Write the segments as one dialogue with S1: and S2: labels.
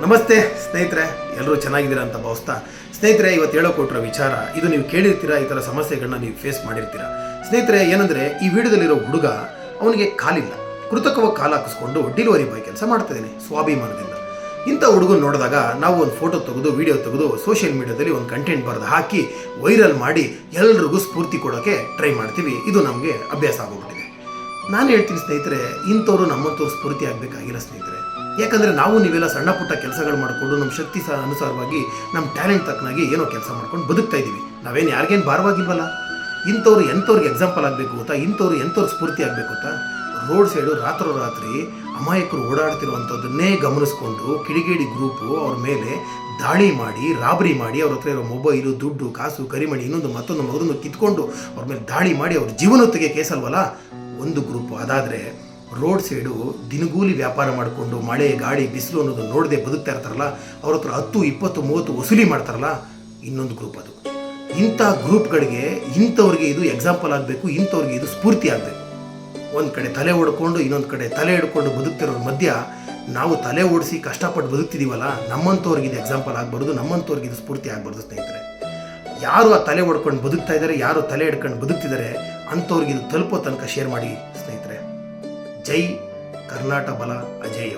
S1: ನಮಸ್ತೆ ಸ್ನೇಹಿತರೆ, ಎಲ್ಲರೂ ಚೆನ್ನಾಗಿದ್ದೀರಾ ಅಂತ ಭಾವಿಸ್ತಾ, ಸ್ನೇಹಿತರೆ, ಇವತ್ತು ಹೇಳೋ ಕೊಟ್ಟಿರೋ ವಿಚಾರ, ಇದು ನೀವು ಕೇಳಿರ್ತೀರಾ, ಈ ಥರ ಸಮಸ್ಯೆಗಳನ್ನ ನೀವು ಫೇಸ್ ಮಾಡಿರ್ತೀರಾ? ಸ್ನೇಹಿತರೆ, ಏನಂದರೆ, ಈ ವಿಡಿಯೋದಲ್ಲಿರೋ ಹುಡುಗ, ಅವನಿಗೆ ಕಾಲಿಲ್ಲ. ಕೃತಕವಾಗಿ ಕಾಲು ಹಾಕಿಸ್ಕೊಂಡು ಡೆಲಿವರಿ ಬಾಯ್ ಕೆಲಸ ಮಾಡ್ತಿದ್ದೀನಿ ಸ್ವಾಭಿಮಾನದಿಂದ. ಇಂಥ ಹುಡುಗನ ನೋಡಿದಾಗ ನಾವು ಒಂದು ಫೋಟೋ ತೆಗೆದು ವಿಡಿಯೋ ತೆಗೆದು ಸೋಷಿಯಲ್ ಮೀಡಿಯಾದಲ್ಲಿ ಒಂದು ಕಂಟೆಂಟ್ ಬರೆದು ಹಾಕಿ ವೈರಲ್ ಮಾಡಿ, ಎಲ್ರಿಗೂ ಸ್ಫೂರ್ತಿ ಕೊಡೋಕ್ಕೆ ಟ್ರೈ ಮಾಡ್ತೀವಿ. ಇದು ನಮಗೆ ಅಭ್ಯಾಸ ಆಗೋಗ್ಬಿಟ್ಟಿದೆ. ನಾನು ಹೇಳ್ತೀನಿ ಸ್ನೇಹಿತರೆ, ಇಂಥವ್ರು ನಮ್ಮಂಥವ್ರು ಸ್ಫೂರ್ತಿ ಆಗಬೇಕಾಗಿಲ್ಲ ಸ್ನೇಹಿತರೆ. ಯಾಕಂದರೆ ನಾವು ನೀವೆಲ್ಲ ಸಣ್ಣ ಪುಟ್ಟ ಕೆಲಸಗಳು ಮಾಡಿಕೊಂಡು ನಮ್ಮ ಶಕ್ತಿ ಸಹ ಅನುಸಾರವಾಗಿ ನಮ್ಮ ಟ್ಯಾಲೆಂಟ್ ತಕ್ಕನಾಗಿ ಏನೋ ಕೆಲಸ ಮಾಡ್ಕೊಂಡು ಬದುಕ್ತಾ ಇದ್ದೀವಿ ನಾವೇನು ಯಾರಿಗೇನು ಭಾರವಾಗಿಲ್ವಲ್ಲ? ಇಂಥವ್ರು ಎಂಥವ್ರಿಗೆ ಎಕ್ಸಾಂಪಲ್ ಆಗಬೇಕು ಗೊತ್ತಾ? ಇಂಥವ್ರು ಎಂಥವ್ರು ಸ್ಫೂರ್ತಿ ಆಗಬೇಕು ಗೊತ್ತಾ? ರೋಡ್ ಸೈಡು ರಾತ್ರೋರಾತ್ರಿ ಅಮಾಯಕರು ಓಡಾಡ್ತಿರುವಂಥದ್ದನ್ನೇ ಗಮನಿಸ್ಕೊಂಡು ಕಿಡಿಗೇಡಿ ಗ್ರೂಪು ಅವ್ರ ಮೇಲೆ ದಾಳಿ ಮಾಡಿ, ರಾಬರಿ ಮಾಡಿ ಅವ್ರ ಹತ್ರ ಇರೋ ಮೊಬೈಲು, ದುಡ್ಡು, ಕಾಸು, ಕರಿಮಣಿ, ಇನ್ನೊಂದು ಮತ್ತೊಂದು ಮಗದೊಂದು ಕಿತ್ಕೊಂಡು ಅವ್ರ ಮೇಲೆ ದಾಳಿ ಮಾಡಿ ಅವ್ರ ಜೀವನೊತ್ತಿಗೆ ಕೇಸಲ್ವಲ್ಲ ಒಂದು ಗ್ರೂಪು ಅದಾದರೆ ರೋಡ್ ಸೈಡು ದಿನಗೂಲಿ ವ್ಯಾಪಾರ ಮಾಡಿಕೊಂಡು ಮಳೆ, ಗಾಳಿ, ಬಿಸಿಲು ಅನ್ನೋದು ನೋಡದೆ ಬದುಕ್ತಾ ಇರ್ತಾರಲ್ಲ, ಅವ್ರ ಹತ್ರ ಹತ್ತು, ಇಪ್ಪತ್ತು, ಮೂವತ್ತು ವಸೂಲಿ ಮಾಡ್ತಾರಲ್ಲ, ಇನ್ನೊಂದು ಗ್ರೂಪ್ ಅದು. ಇಂಥ ಗ್ರೂಪ್ಗಳಿಗೆ ಇಂಥವ್ರಿಗೆ ಇದು ಎಕ್ಸಾಂಪಲ್ ಆಗಬೇಕು, ಇಂಥವ್ರಿಗೆ ಇದು ಸ್ಫೂರ್ತಿ ಆಗಬೇಕು. ಒಂದು ಕಡೆ ತಲೆ ಓಡ್ಕೊಂಡು, ಇನ್ನೊಂದು ಕಡೆ ತಲೆ ಹಿಡ್ಕೊಂಡು ಬದುಕ್ತಿರೋರ ಮಧ್ಯ ನಾವು ತಲೆ ಓಡಿಸಿ ಕಷ್ಟಪಟ್ಟು ಬದುಕ್ತಿದ್ದೀವಲ್ಲ ನಮ್ಮಂಥವ್ರಿಗೆ ಇದು ಎಕ್ಸಾಂಪಲ್ ಆಗಬಾರ್ದು, ನಮ್ಮಂಥವ್ರಿಗೆ ಇದು ಸ್ಫೂರ್ತಿ ಆಗಬಾರ್ದು ಸ್ನೇಹಿತರೆ. ಯಾರು ಆ ತಲೆ ಓಡ್ಕೊಂಡು ಬದುಕ್ತಾ ಇದ್ದಾರೆ, ಯಾರು ತಲೆ ಹಿಡ್ಕೊಂಡು ಬದುಕ್ತಿದ್ದಾರೆ, ಅಂಥವ್ರಿಗೆ ಇದು ತಲುಪೋ ತನಕ ಶೇರ್ ಮಾಡಿ ಸ್ನೇಹಿತರೆ. ಜೈ ಕರ್ನಾಟಕ ಬಲ ಅಜೇಯ.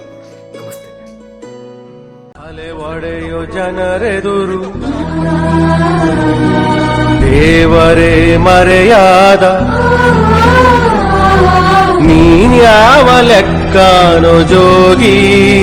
S1: ನಮಸ್ತೆ.
S2: ಅಲೆ ಒಡೆಯೋ ಜನರೆದುರು. ದೇವರೇ ಮರೆಯಾದ. ನೀನ್ಯಾವ ಲೆಕ್ಕನೋ ಜೋಗಿ.